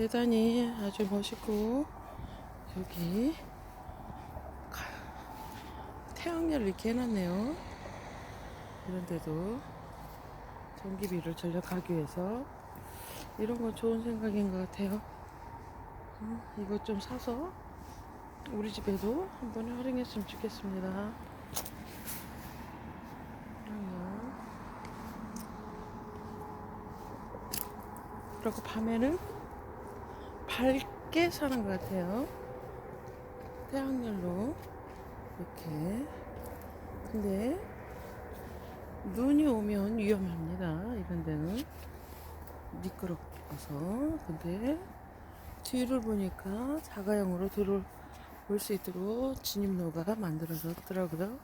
계단이 아주 멋있고 여기 가- 태양열을 이렇게 해놨네요. 이런데도 전기비를 절약하기 위해서 이런 건 좋은 생각인 것 같아요. 어, 이것 좀 사서 우리 집에도 한번 활용했으면 좋겠습니다. 그리고 밤에는 밝게 사는 것 같아요. 태양열로 이렇게. 근데 눈이 오면 위험합니다. 이런 데는 미끄러워서. 근데 뒤를 보니까 자가용으로 들어올 수 있도록 진입로가 만들어졌더라고요.